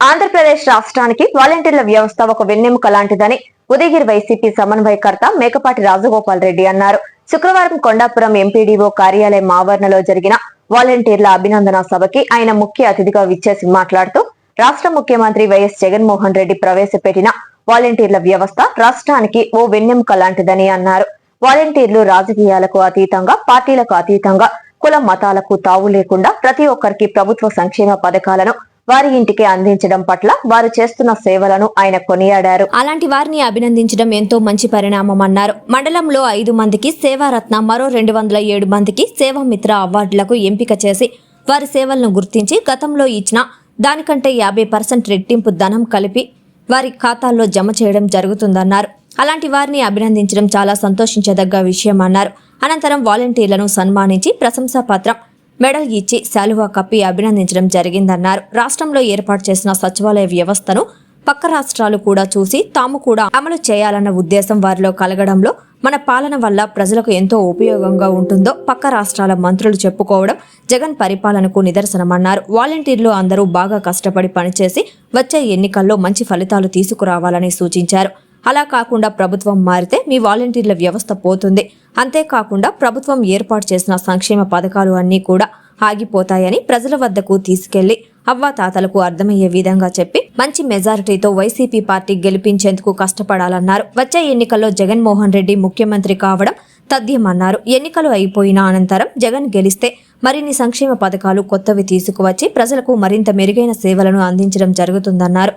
ఆంధ్రప్రదేశ్ రాష్ట్రానికి వాలంటీర్ల వ్యవస్థ ఒక వెన్నెముక లాంటిదని ఉదయగిరి వైసీపీ సమన్వయకర్త మేకపాటి రాజగోపాల్ రెడ్డి అన్నారు. శుక్రవారం కొండాపురం ఎంపీడీఓ కార్యాలయం ఆవరణలో జరిగిన వాలంటీర్ల అభినందన సభకి ఆయన ముఖ్య అతిథిగా విచ్చేసి మాట్లాడుతూ రాష్ట్ర ముఖ్యమంత్రి వైఎస్ జగన్మోహన్ రెడ్డి ప్రవేశపెట్టిన వాలంటీర్ల వ్యవస్థ రాష్ట్రానికి ఓ వెన్నెముక లాంటిదని అన్నారు. వాలంటీర్లు రాజకీయాలకు అతీతంగా పార్టీలకు అతీతంగా కుల మతాలకు తావు లేకుండా ప్రతి ఒక్కరికి ప్రభుత్వ సంక్షేమ పథకాలను వారి ఇంటికి అందించడం పట్ల వారు చేస్తున్న సేవలను ఆయన కొనియాడారు. అలాంటి వారిని అభినందించడం ఎంతో మంచి పరిణామం అన్నారు మండలంలో ఐదు మందికి సేవారత్న మరో రెండు వందల ఏడు మందికి సేవామిత్ర అవార్డులకు ఎంపిక చేసి వారి సేవలను గుర్తించి గతంలో ఇచ్చిన దానికంటే యాభై పర్సెంట్ రెట్టింపు ధనం కలిపి వారి ఖాతాల్లో జమ చేయడం జరుగుతుందన్నారు. అలాంటి వారిని అభినందించడం చాలా సంతోషించదగ్గ విషయం అన్నారు అనంతరం వాలంటీర్లను సన్మానించి ప్రశంసా పత్రం మెడల్ ఇచ్చి శాలువా కప్పి అభినందించడం జరిగిందన్నారు. రాష్ట్రంలో ఏర్పాటు చేసిన సచివాలయ వ్యవస్థను పక్క రాష్ట్రాలు కూడా చూసి తాము కూడా అమలు చేయాలన్న ఉద్దేశం వారిలో కలగడంలో మన పాలన వల్ల ప్రజలకు ఎంతో ఉపయోగంగా ఉంటుందో పక్క రాష్ట్రాల మంత్రులు చెప్పుకోవడం జగన్ పరిపాలనకు నిదర్శనమన్నారు. వాలంటీర్లు అందరూ బాగా కష్టపడి పనిచేసి వచ్చే ఎన్నికల్లో మంచి ఫలితాలు తీసుకురావాలని సూచించారు. అలా కాకుండా ప్రభుత్వం మారితే మీ వాలంటీర్ల వ్యవస్థ పోతుంది. అంతేకాకుండా ప్రభుత్వం ఏర్పాటు చేసిన సంక్షేమ పథకాలు అన్నీ కూడా ఆగిపోతాయని ప్రజల వద్దకు తీసుకెళ్ళి అవ్వాతాతలకు అర్థమయ్యే విధంగా చెప్పి మంచి మెజారిటీతో వైసీపీ పార్టీ గెలిపించేందుకు కష్టపడాలన్నారు. వచ్చే ఎన్నికల్లో జగన్మోహన్ రెడ్డి ముఖ్యమంత్రి కావడం తథ్యమన్నారు. ఎన్నికలు అయిపోయిన అనంతరం జగన్ గెలిస్తే మరిన్ని సంక్షేమ పథకాలు కొత్తవి తీసుకువచ్చి ప్రజలకు మరింత మెరుగైన సేవలను అందించడం జరుగుతుందన్నారు.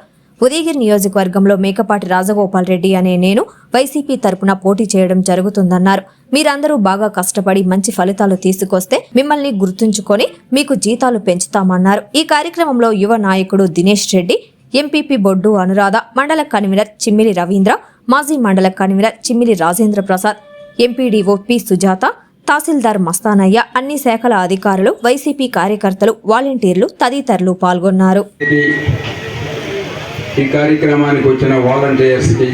ఉదయగిరి నియోజకవర్గంలో మేకపాటి రాజగోపాల్ రెడ్డి అనే నేను వైసీపీ తరపున పోటీ చేయడం జరుగుతుందన్నారు. మీరందరూ బాగా కష్టపడి మంచి ఫలితాలు తీసుకొస్తే మిమ్మల్ని గుర్తుంచుకొని మీకు జీతాలు పెంచుతామన్నారు. ఈ కార్యక్రమంలో యువ నాయకుడు దినేష్ రెడ్డి ఎంపీపీ బొడ్డు అనురాధ మండల కన్వీనర్ చిమ్మిలి రవీంద్ర మాజీ మండల convener Chimmili Rajendra Prasad MPDO P Sujatha తహసీల్దార్ మస్తానయ్య అన్ని శాఖల అధికారులు వైసీపీ కార్యకర్తలు వాలంటీర్లు తదితరులు పాల్గొన్నారు. ఈ కార్యక్రమానికి వచ్చిన వాలంటీర్స్కి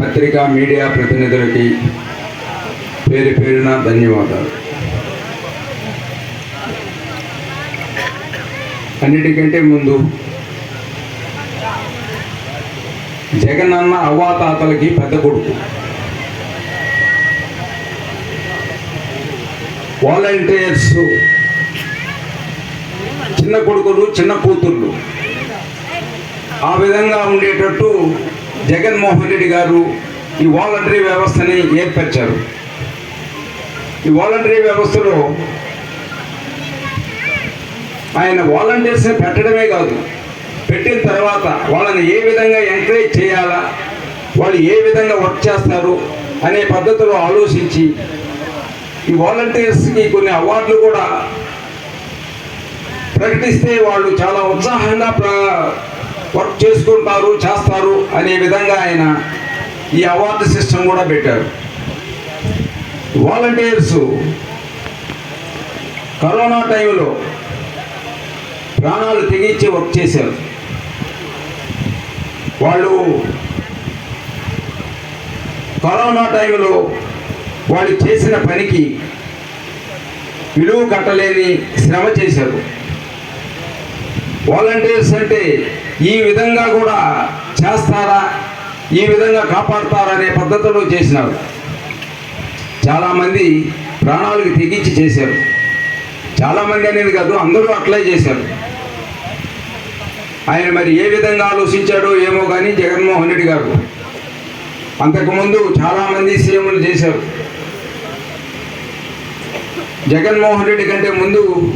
పత్రికా మీడియా ప్రతినిధులకి పేరు పేరున ధన్యవాదాలు. అన్నిటికంటే ముందు జగనన్న అవ్వాతాతలకి పెద్ద కొడుకు. వాలంటీర్స్ చిన్న కొడుకులు చిన్న కూతుళ్ళు ఆ విధంగా ఉండేటట్టు జగన్మోహన్ రెడ్డి గారు ఈ వాలంటరీ వ్యవస్థని ఏర్పరిచారు. ఈ వాలంటరీ వ్యవస్థలో ఆయన వాలంటీర్స్ని పెట్టడమే కాదు పెట్టిన తర్వాత వాళ్ళని ఏ విధంగా ఎంకరేజ్ చేయాలా వాళ్ళు ఏ విధంగా వర్క్ చేస్తారు అనే పద్ధతిలో ఆలోచించి ఈ వాలంటీర్స్కి కొన్ని అవార్డులు కూడా ప్రకటిస్తే వాళ్ళు చాలా ఉత్సాహంగా ప్ర వర్క్ చేసుకుంటారు చేస్తారు అనే విధంగా ఆయన ఈ అవార్డు సిస్టమ్ కూడా పెట్టారు. వాలంటీర్స్ కరోనా టైంలో ప్రాణాలు తెగించి వర్క్ చేశారు. వాళ్ళు కరోనా టైంలో వాళ్ళు చేసిన పనికి విలువ కట్టలేని శ్రమ చేశారు. వాలంటీర్స్ అంటే ఈ విధంగా కూడా చేస్తారా? ఈ విధంగా కాపాడతారా అనే పద్ధతిలో చేసినారు. చాలామంది ప్రాణాలకు తెగించి చేశారు. చాలామంది అనేది కాదు అందరూ అట్లే చేశారు. ఆయన మరి ఏ విధంగా ఆలోచించాడో ఏమో కానీ జగన్మోహన్ రెడ్డి గారు. అంతకుముందు చాలామంది సీఎంలు చేశారు. జగన్మోహన్ రెడ్డి కంటే ముందు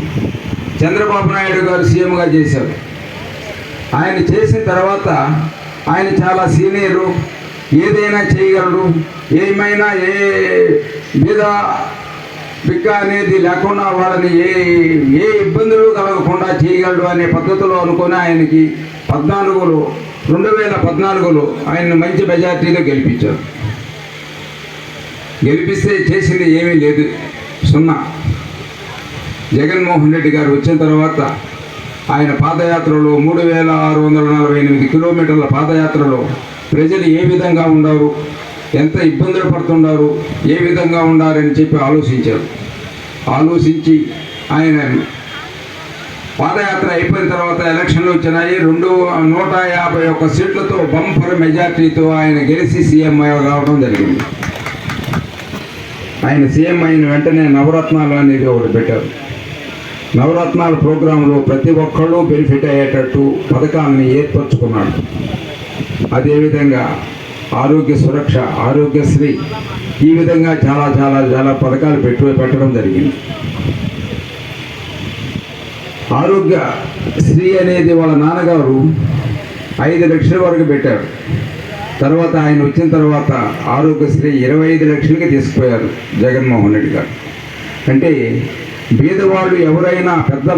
చంద్రబాబు నాయుడు గారు సీఎంగా చేశారు. ఆయన చేసిన తర్వాత ఆయన చాలా సీనియరు. ఏదైనా చేయగలడు. ఏమైనా ఏ మీద బిక్క అనేది లేకుండా వాళ్ళని ఏ ఏ ఇబ్బందులు కలగకుండా చేయగలడు అనే పద్ధతిలో అనుకొని ఆయనకి పద్నాలుగులో రెండు వేల పద్నాలుగులో ఆయన్ని మంచి మెజార్టీతో గెలిపించారు. గెలిపిస్తే చేసింది ఏమీ లేదు. సున్నా. జగన్మోహన్ రెడ్డి గారు వచ్చిన తర్వాత ఆయన పాదయాత్రలో మూడు వేల ఆరు వందల నలభై ఎనిమిది కిలోమీటర్ల పాదయాత్రలో ప్రజలు ఏ విధంగా ఉండారు? ఎంత ఇబ్బందులు పడుతున్నారు ఏ విధంగా ఉండాలని చెప్పి ఆలోచించారు. ఆలోచించి ఆయన పాదయాత్ర అయిపోయిన తర్వాత ఎలక్షన్లు వచ్చినాయి రెండు నూట యాభై ఒక్క సీట్లతో బంపర్ మెజార్టీతో ఆయన గెలిచి సీఎం కావడం జరిగింది. ఆయన సీఎం అయిన వెంటనే నవరత్నాలు అనేది ఒకటి పెట్టారు. నవరత్నాల ప్రోగ్రాంలో ప్రతి ఒక్కళ్ళు బెనిఫిట్ అయ్యేటట్టు పథకాన్ని ఏర్పరచుకున్నాడు. అదేవిధంగా ఆరోగ్య సురక్ష ఆరోగ్యశ్రీ ఈ విధంగా చాలా చాలా చాలా పథకాలు పెట్టు పెట్టడం జరిగింది. ఆరోగ్య శ్రీ అనేది వాళ్ళ నాన్నగారు ఐదు లక్షల వరకు పెట్టారు. తర్వాత ఆయన వచ్చిన తర్వాత ఆరోగ్యశ్రీ ఇరవై ఐదు లక్షలకి తీసుకుపోయారు జగన్మోహన్ రెడ్డి గారు. అంటే పేదవాడు ఎవరైనా పెద్ద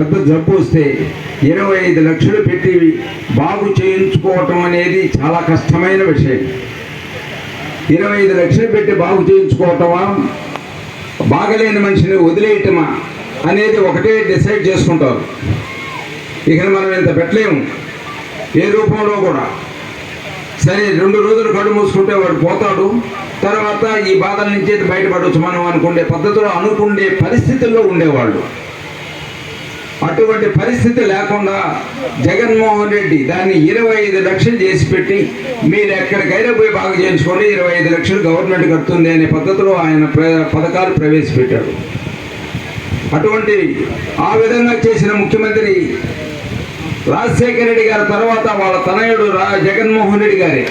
పెద్ద జబ్బు వస్తే ఇరవై ఐదు లక్షలు పెట్టి బాగు చేయించుకోవటం అనేది చాలా కష్టమైన విషయం. ఇరవై ఐదు లక్షలు పెట్టి బాగు చేయించుకోవటమా? బాగలేని మనిషిని వదిలేయటమా? అనేది ఒకటే డిసైడ్ చేసుకుంటారు. ఇక మనం ఇంత పెట్టలేము. ఏ రూపంలో కూడా. సరే రెండు రోజులు కళ్ళు మూసుకుంటే వాడు పోతాడు. తర్వాత ఈ బాధల నుంచి అయితే బయటపడవచ్చు. మనం అనుకునే పద్ధతిలో అనుకునే పరిస్థితుల్లో ఉండేవాళ్ళు. అటువంటి పరిస్థితి లేకుండా జగన్మోహన్ రెడ్డి దాన్ని ఇరవై ఐదు లక్షలు చేసి పెట్టి మీరు ఎక్కడికైనా పోయి బాగా చేయించుకోండి ఇరవై ఐదు లక్షలు గవర్నమెంట్ కడుతుంది అనే పద్ధతిలో ఆయన ప్ర- పథకాలు ప్రవేశపెట్టాడు అటువంటి ఆ విధంగా చేసిన ముఖ్యమంత్రి రాజశేఖర రెడ్డి గారి తర్వాత వాళ్ళ తనయుడు రా జగన్మోహన్ రెడ్డి గారే.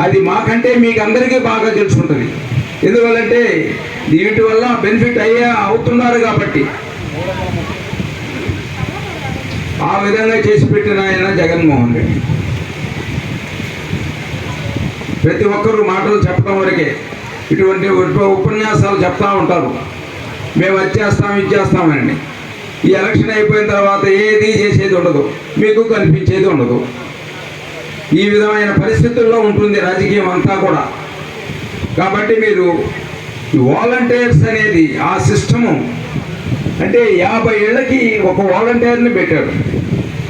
అది మాకంటే మీకు అందరికీ బాగా తెలుసుకుంటుంది ఎందువల్లంటే దీటి వల్ల బెనిఫిట్ అయ్యే అవుతున్నారు కాబట్టి. ఆ విధంగా చేసి పెట్టిన ఆయన జగన్మోహన్ రెడ్డి. ప్రతి ఒక్కరూ మాటలు చెప్పడం వరకే ఇటువంటి ఉప- ఉపన్యాసాలు చెప్తా ఉంటారు. మేము వచ్చేస్తాం ఇచ్చేస్తామని ఈ ఎలక్షన్ అయిపోయిన తర్వాత ఏది చేసేది ఉండదు. మీకు కనిపించేది ఉండదు. ఈ విధమైన పరిస్థితుల్లో ఉంటుంది రాజకీయం అంతా కూడా. కాబట్టి మీరు వాలంటీర్స్ అనేది ఆ సిస్టము. అంటే యాభై ఏళ్ళకి ఒక వాలంటీర్ని పెట్టారు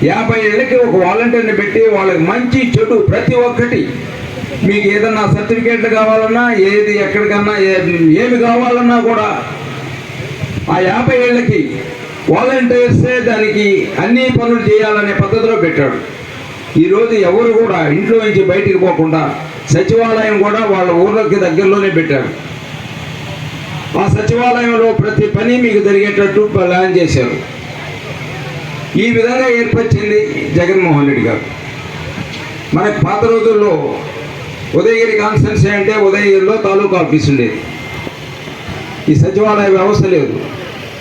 యాభై ఏళ్ళకి ఒక వాలంటీర్ని పెట్టి వాళ్ళకి మంచి చెడు ప్రతి ఒక్కటి. మీకు ఏదన్నా సర్టిఫికేట్లు కావాలన్నా ఏది ఎక్కడికన్నా ఏమి కావాలన్నా కూడా ఆ యాభై ఏళ్ళకి వాలంటీర్సే దానికి అన్ని పనులు చేయాలనే పద్ధతిలో పెట్టాడు. ఈరోజు ఎవరు కూడా ఇంట్లో నుంచి బయటికి పోకుండా సచివాలయం కూడా వాళ్ళ ఊర్లకి దగ్గరలోనే పెట్టారు ఆ సచివాలయంలో ప్రతి పని మీకు జరిగేటట్టు ప్లాన్ చేశారు. ఈ విధంగా ఏర్పరిచింది జగన్మోహన్ రెడ్డి గారు. మనకు పాత రోజుల్లో ఉదయగిరి కాన్స్టెన్సీ అంటే ఉదయగిరిలో తాలూకా ఆఫీస్ ఉండేది. ఈ సచివాలయ వ్యవస్థ లేదు.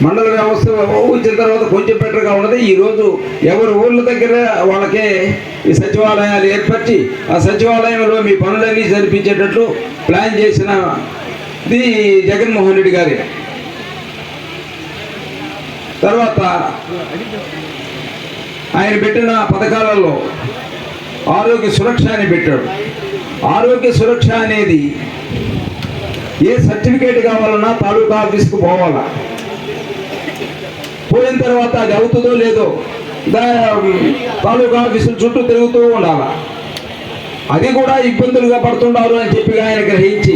మండల వ్యవస్థ వచ్చిన తర్వాత కొంచెం బెటర్గా ఉన్నది. ఈరోజు ఎవరి ఊళ్ళ దగ్గర వాళ్ళకే ఈ సచివాలయాలు ఏర్పరిచి ఆ సచివాలయంలో మీ పనులన్నీ జరిపించేటట్లు ప్లాన్ చేసిన ది జగన్మోహన్ రెడ్డి గారి. తర్వాత ఆయన పెట్టిన పథకాలలో ఆరోగ్య సురక్ష అని పెట్టాడు. ఆరోగ్య సురక్ష అనేది ఏ సర్టిఫికేట్ కావాలన్నా తాలూకా ఆఫీస్కి పోవాలా? పోయిన తర్వాత అది అవుతుందో లేదో తాలూకా ఆఫీసులు చుట్టూ తిరుగుతూ ఉండాలి. అది కూడా ఇబ్బందులుగా పడుతుండారు అని చెప్పి ఆయన గ్రహించి.